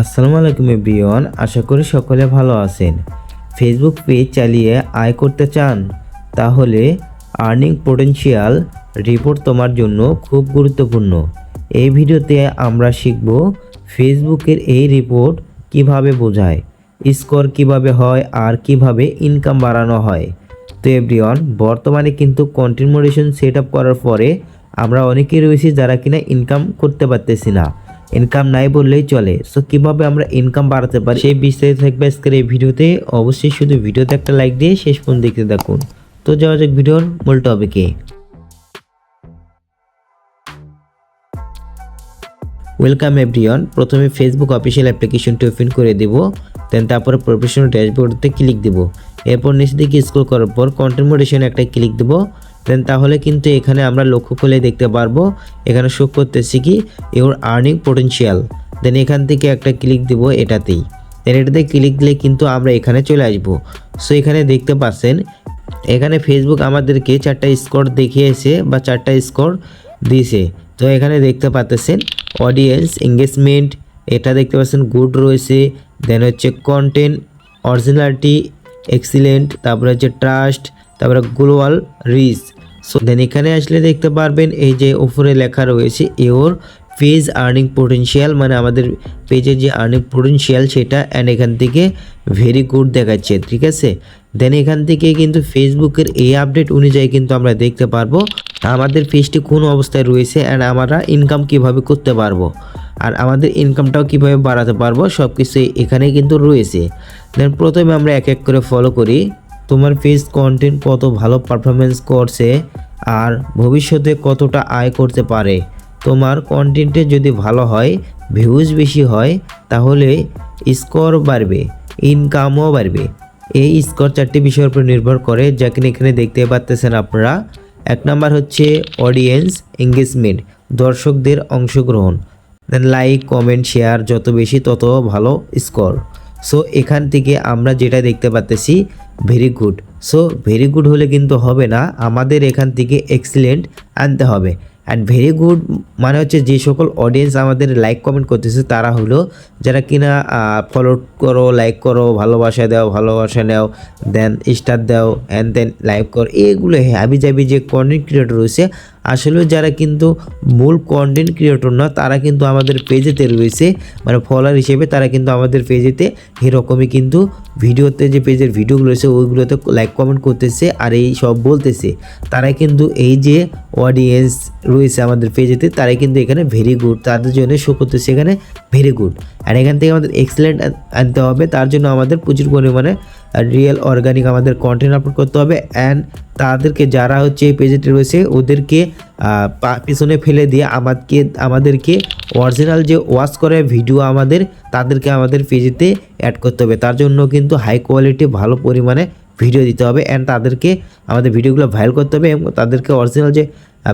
আসসালামু আলাইকুম এভরিওয়ান, আশা করি সকলে ভালো আছেন। ফেসবুক পেজ চালিয়ে আয় করতে চান, তাহলে আর্নিং পোটেনশিয়াল রিপোর্ট তোমার জন্য খুব গুরুত্বপূর্ণ। এই ভিডিওতে আমরা শিখব ফেসবুকের এই রিপোর্ট কীভাবে বোঝায় স্কোর কীভাবে হয় আর কীভাবে ইনকাম বাড়ানো হয়। তো এভরিওয়ান, বর্তমানে কিন্তু কন্টেন্ট মডারেশন সেট আপ করার পরে আমরা অনেকেই রয়েছি যারা কিনা ইনকাম করতে পারতেছি না। ইনকাম নাই বললেই চলে। সো কীভাবে আমরা ইনকাম বাড়াতে পারি? সেই বিস্তারিত থাকবে আজকের এই ভিডিওতে। অবশ্যই শুধু ভিডিওতে একটা লাইক দিয়ে শেষ পর্যন্ত দেখতে থাকুন। তো, যাওয়া যাক ভিডিওর মূল টপিকে ওয়েলকাম এভরিওয়ান প্রথমে ফেসবুক অফিসিয়াল অ্যাপ্লিকেশনটি ওপেন করে দেব। দেন তারপরে প্রফেশনাল ড্যাশবোর্ডতে ক্লিক দেব। এরপর নিচে দিকে স্ক্রল করার পর কন্টেন্ট মোডেশন একটা ক্লিক দেব। দেন তাহলে কিন্তু এখানে আমরা লক্ষ্য করলে দেখতে পারব, এখানে শো করতেছি কি ইউর আর্নিং পোটেনশিয়াল দেন এখান থেকে একটা ক্লিক দেব এটাতেই। দেন এটাতে ক্লিক দিলে কিন্তু আমরা এখানে চলে আসব। সো এখানে দেখতে পাচ্ছেন, এখানে ফেসবুক আমাদেরকে চারটা স্কোর দেখিয়েছে বা চারটা স্কোর দিয়েছে। তো এখানে দেখতে পাচ্ছেন অডিয়েন্স এঙ্গেজমেন্ট এটা দেখতে পাচ্ছেন গুড রয়েছে। দেন হচ্ছে কন্টেন্ট অরিজিনালিটি এক্সিলেন্ট তারপরে হচ্ছে ট্রাস্ট তারপরে গ্লোবাল রিচ সো দেন এখানে আসলে দেখতে পারবেন এই যে উপরে লেখা রয়েছে ইওর পেজ আর্নিং পোটেনশিয়াল মানে আমাদের পেজের যে আর্নিং পোটেনশিয়াল সেটা অ্যান্ড এখান থেকে ভেরি গুড দেখাচ্ছে, ঠিক আছে? দেন এখান থেকে কিন্তু ফেসবুকের এই আপডেট অনুযায়ী কিন্তু আমরা দেখতে পারব, আমাদের পেজটি কোন অবস্থায় রয়েছে অ্যান্ড আমরা ইনকাম কীভাবে করতে পারব, আর আমাদের ইনকামটাও কীভাবে বাড়াতে পারব সব কিছু এখানে কিন্তু রয়েছে। দেন প্রথমে আমরা এক এক করে ফলো করি। তোমার পেজ কন্টেন্ট কত ভালো পারফরমেন্স করছে আর ভবিষ্যতে কতটা আয় করতে পারে। তোমার কন্টেন্টে যদি ভালো হয় ভিউজ বেশি হয়, তাহলে স্কোর বাড়বে ইনকামও বাড়বে। এই স্কোর চারটি বিষয়ের উপর নির্ভর করে যা কিনা এখানে দেখতে পাচ্তেছেন আপনারা। এক নাম্বার হচ্ছে অডিয়েন্স এঙ্গেজমেন্ট দর্শকদের অংশগ্রহণ। দেন লাইক কমেন্ট শেয়ার যত বেশি তত ভালো স্কোর সো এখান থেকে আমরা যেটা দেখতে পাচ্তেছি very good so very good হলে কিন্তু হবে না, আমাদের এখান থেকে এক্সিলেন্ট আনতে হবে। অ্যান্ড ভেরি গুড মানে হচ্ছে যে সকল অডিয়েন্স আমাদের লাইক কমেন্ট করতেছে, তারা হলো যারা কিনা ফলো করো লাইক করো, ভালোবাসা দাও, ভালোবাসা নাও দেন স্টার দাও অ্যান্ড দেন লাইক করো। এগুলো হ্যাবি জাবি যে কন্টেন্ট ক্রিয়েটর রয়েছে আসলে যারা কিন্তু মূল কন্টেন্ট ক্রিয়েটর না, তারা কিন্তু আমাদের পেজেতে রয়েছে মানে ফলোয়ার হিসেবে তারা কিন্তু আমাদের পেজেতে এরকমই কিন্তু ভিডিওতে যে পেজের ভিডিওগুলো রয়েছে, ওইগুলোতে লাইক কমেন্ট করতেছে আর এই সব বলতেছে। তারাই কিন্তু এই যে অডিয়েন্স রয়েছে আমাদের পেজেতে তারাই কিন্তু এখানে ভেরি গুড তাদের জন্য শো করতেছে এখানে ভেরি গুড আর এখান থেকে আমাদের এক্সেলেন্ট আনতে হবে, তার জন্য আমাদের প্রচুর পরিমাণে রিয়েল অর্গানিক আমাদের কন্টেন্ট আপলোড করতে হবে। অ্যান্ড তাদেরকে যারা হচ্ছে এই পেজেতে রয়েছে, ওদেরকে পিছনে ফেলে দিয়ে আমাদেরকে আমাদেরকে অরিজিনাল যে ওয়াচ করে ভিডিও আমাদের, তাদেরকে আমাদের পেজেতে অ্যাড করতে হবে। তার জন্য কিন্তু হাই কোয়ালিটি ভালো পরিমাণে ভিডিও দিতে হবে অ্যান্ড তাদেরকে আমাদের ভিডিওগুলো ভাইরাল করতে হবে এবং তাদেরকে অরিজিনাল যে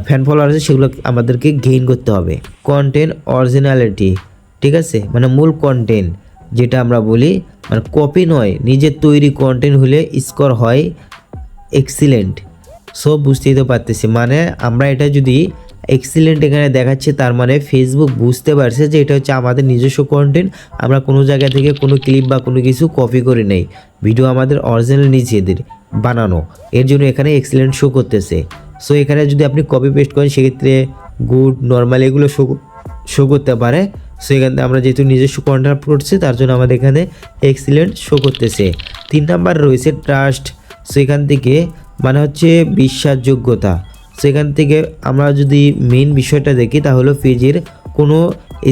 ফ্যান ফলোয়ার আছে সেগুলো আমাদেরকে গেইন করতে হবে। কন্টেন্ট অরিজিনালিটি ঠিক আছে? মানে মূল কন্টেন্ট যেটা আমরা বলি মানে কপি নয় নিজের তৈরি কন্টেন্ট হলে স্কোর হয় এক্সিলেন্ট সো বুঝতেই তো পারতেছি। মানে আমরা এটা যদি এক্সিলেন্ট এখানে দেখাচ্ছে, তার মানে ফেসবুক বুঝতে পারছে যে এটা হচ্ছে আমাদের নিজস্ব কন্টেন্ট আমরা কোনো জায়গা থেকে কোনো ক্লিপ বা কোনো কিছু কপি করে নেই। ভিডিও আমাদের অরিজিনাল নিজেদের বানানো। এর জন্য এখানে এক্সিলেন্ট শো করতেছে। সো এখানে যদি আপনি কপি পেস্ট করেন, সেক্ষেত্রে গুড নর্মাল এগুলো শো শো করতে পারে। সো এখান থেকে আমরা যেহেতু নিজস্ব কন্টেন্ট করছি, তার জন্য আমাদের এখানে এক্সিলেন্ট শো করতেছে। তিন নাম্বার রয়েছে ট্রাস্ট সেখান থেকে মানে হচ্ছে বিশ্বাসযোগ্যতা। সেখান থেকে আমরা যদি মেন বিষয়টা দেখি, তাহলে পেজের কোনো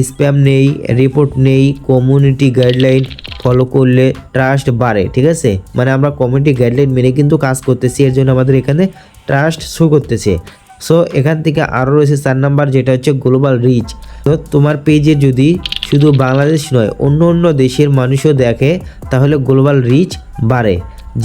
স্প্যাম নেই রিপোর্ট নেই কমিউনিটি গাইডলাইন ফলো করলে ট্রাস্ট বাড়ে, ঠিক আছে? মানে আমরা কমিউনিটি গাইডলাইন মেনে কিন্তু কাজ করতেছি, এর জন্য আমাদের এখানে ট্রাস্ট শো করতেছে। সো এখান থেকে আরও রয়েছে চার নাম্বার, যেটা হচ্ছে গ্লোবাল রিচ তো তোমার পেজে যদি শুধু বাংলাদেশ নয়, অন্য অন্য দেশের মানুষও দেখে, তাহলে গ্লোবাল রিচ বাড়ে।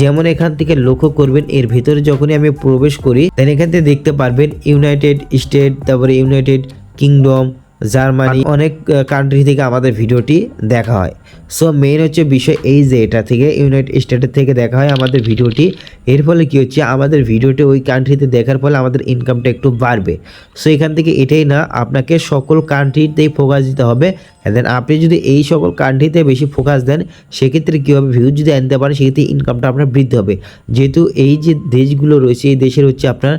যেমন এখান থেকে লক্ষ্য করবেন, এর ভিতরে যখনই আমি প্রবেশ করি দেন এখান থেকে দেখতে পারবেন ইউনাইটেড স্টেট তারপরে ইউনাইটেড কিংডম জার্মানি অনেক কান্ট্রি থেকে আমাদের ভিডিওটি দেখা হয়। সো মেইন হচ্ছে বিষয় এই যে এটা থেকে ইউনাইটেড স্টেটের থেকে দেখা হয় আমাদের ভিডিওটি। এর ফলে কি হচ্ছে, আমাদের ভিডিওটি ওই কান্ট্রিতে দেখার ফলে আমাদের ইনকামটা একটু বাড়বে। সো এখান থেকে এটাই না, আপনাকে সকল কান্ট্রিতেই ফোকাস দিতে হবে। দেন আপনি যদি এই সকল কান্ট্রিতে বেশি ফোকাস দেন, সেক্ষেত্রে কী হবে? ভিউজ যদি আনতে পারেন, সেক্ষেত্রে ইনকামটা আপনার বৃদ্ধি হবে। যেহেতু এই যে দেশগুলো রয়েছে, এই দেশের হচ্ছে আপনার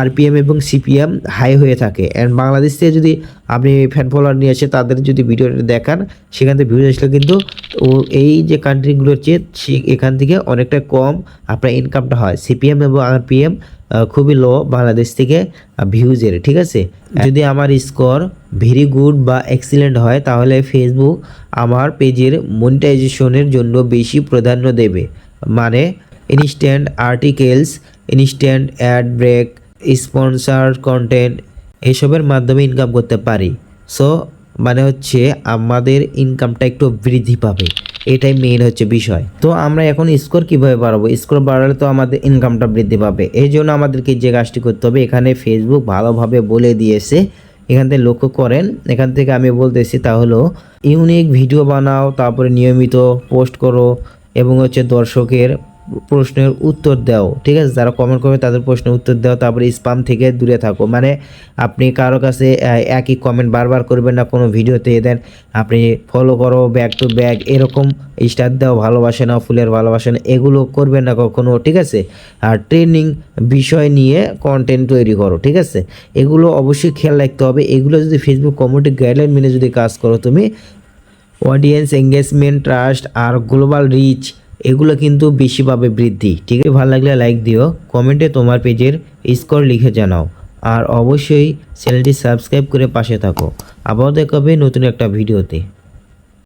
আরপিএম এবং সিপিএম হাই হয়ে থাকে। অ্যান্ড বাংলাদেশ থেকে যদি আপনি ফ্যান ফলোয়ার নিয়ে আসে, তাদের যদি ভিডিওটা দেখান, সেখান থেকে ভিউজ আসলে কিন্তু ও এই যে কান্ট্রিগুলোর চেয়ে এখান থেকে অনেকটা কম আপনার ইনকামটা হয়। সিপিএম এবং আরপিএম খুবই লো বাংলাদেশ থেকে ভিউজের ঠিক আছে? যদি আমার স্কোর ভেরি গুড বা এক্সিলেন্ট হয় তাহলে ফেসবুক আমার পেজের মনিটাইজেশনের জন্য বেশি প্রাধান্য দেবে। মানে instant articles instant ad break sponsor content এসবের মাধ্যমে ইনকাম করতে পারি। সো মানে হচ্ছে আমাদের ইনকামটা একটু বৃদ্ধি পাবে। এটাই মেইন হচ্ছে বিষয়। তো আমরা এখন স্কোর কীভাবে বাড়াবো? স্কোর বাড়ালে তো আমাদের ইনকামটা বৃদ্ধি পাবে। এই জন্য আমাদেরকে যে কাজটি করতে হবে, এখানে ফেসবুক ভালোভাবে বলে দিয়েছে। এখান থেকে লক্ষ্য করেন। এখান থেকে আমি বলতেছি তা হলো ইউনিক ভিডিও বানাও, তারপরে নিয়মিত পোস্ট করো, এবং হচ্ছে দর্শকের প্রশ্নের উত্তর দাও, ঠিক আছে? যারা কমেন্ট করবে তাদের প্রশ্নের উত্তর দাও, তারপরে স্পাম থেকে দূরে থাকো। মানে আপনি কারও কাছে একই কমেন্ট বারবার করবেন না কোনো ভিডিওতে দেন আপনি ফলো করো ব্যাক টু ব্যাক এরকম স্টার দাও, ভালোবাসে না, ফুলের ভালোবাসে না, এগুলো করবেন না কখনো, ঠিক আছে? আর ট্রেনিং বিষয় নিয়ে কন্টেন্ট তৈরি করো, ঠিক আছে? এগুলো অবশ্যই খেয়াল রাখতে হবে। এগুলো যদি ফেসবুক কমিউনিটি গাইডলাইন মেনে যদি কাজ করো, তুমি অডিয়েন্স এঙ্গেজমেন্ট ট্রাস্ট আর গ্লোবাল রিচ এগুলো কিন্তু বেশি পাবে বৃদ্ধি। ঠিক আছে? ভালো লাগলে লাইক দিও। কমেন্টে তোমার পেজের স্কোর লিখে জানাও। আর অবশ্যই চ্যানেলটি সাবস্ক্রাইব করে পাশে থাকো। আবার দেখা হবে নতুন একটা ভিডিওতে